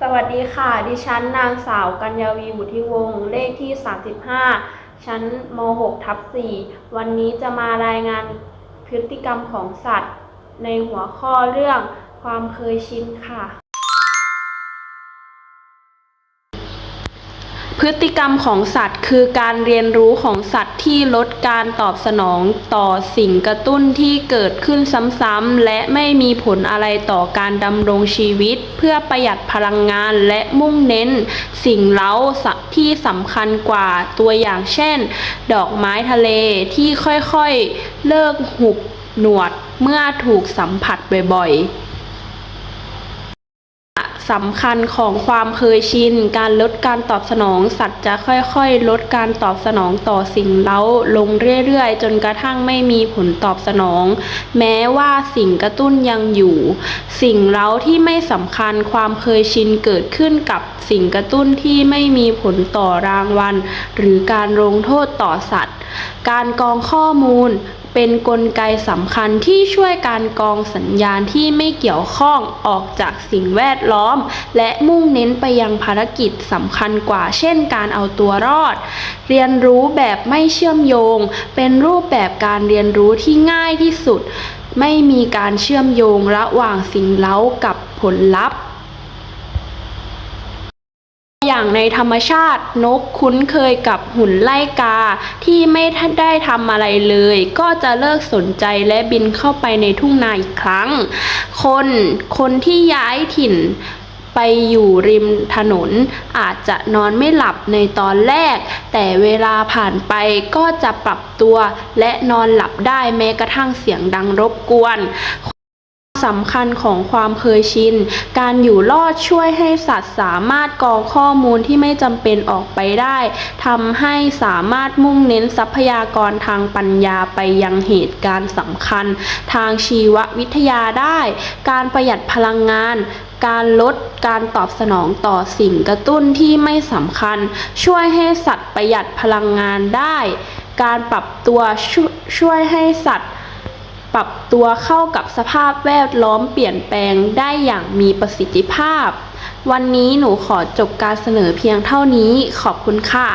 สวัสดีค่ะ ดิฉันนางสาวกัญญาวีบุตรทิวงศ์เลขที่ 35 ชั้นม .6 ทับ4วันนี้จะมารายงานพฤติกรรมของสัตว์ ในหัวข้อเรื่องความเคยชินค่ะ พฤติกรรมของสัตว์คือการเรียนรู้ของสัตว์ที่ลดการตอบสนองต่อสิ่งกระตุ้นที่เกิดขึ้นซ้ำๆและไม่มีผลอะไรต่อการดำรงชีวิต เพื่อประหยัดพลังงานและมุ่งเน้น สิ่งเล้าที่สำคัญกว่าตัวอย่างเช่น ดอกไม้ทะเลที่ค่อยๆ เลิกหุบหนวดเมื่อถูกสัมผัสบ่อยๆ สำคัญของความเคยชิน การลดการตอบสนอง สัตว์จะค่อยๆ ลดการตอบสนองต่อสิ่งเร้าลงเรื่อยๆ จนกระทั่งไม่มีผลตอบสนอง แม้ว่าสิ่งกระตุ้นยังอยู่ สิ่งเร้าที่ไม่สำคัญความเคยชินเกิดขึ้นกับสิ่งกระตุ้นที่ไม่มีผลต่อรางวัล หรือการลงโทษต่อสัตว์ การกองข้อมูล เป็นนกลไกสำคัญที่ช่วยการกรองสัญญาณที่ไม่เกี่ยวข้องออกจากสิ่งแวดล้อม และมุ่งเน้นไปยังภารกิจสำคัญกว่า เช่นการเอาตัวรอด เรียนรู้แบบไม่เชื่อมโยง เป็นรูปแบบการเรียนรู้ที่ง่ายที่สุด ไม่มีการเชื่อมโยงระหว่างสิ่งเล้ากับผลลัพธ์ อย่างในธรรมชาตินกคุ้นเคยกับหุ่นไล่กา ที่ไม่ได้ทำอะไรเลย ก็จะเลิกสนใจและบินเข้าไปในทุ่งนาอีกครั้ง คนคนที่ย้ายถิ่นไปอยู่ริมถนน อาจจะนอนไม่หลับในตอนแรก แต่เวลาผ่านไปก็จะปรับตัว และนอนหลับได้แม้กระทั่งเสียงดังรบกวน สำคัญของความเคยชิน การอยู่รอดช่วยให้สัตว์สามารถกรองข้อมูลที่ไม่จำเป็นออกไปได้ทำให้สามารถมุ่งเน้นทรัพยากรทางปัญญาไปยังเหตุการณ์สำคัญ ทางชีววิทยาได้ การประหยัดพลังงาน การลดการตอบสนองต่อสิ่งกระตุ้นที่ไม่สำคัญ ช่วยให้สัตว์ประหยัดพลังงานได้ การปรับตัวช่วยช่วยให้สัตว์ ปรับตัวเข้ากับสภาพแวดล้อมเปลี่ยนแปลงได้อย่างมีประสิทธิภาพ วันนี้หนูขอจบการเสนอเพียงเท่านี้ขอบคุณค่ะ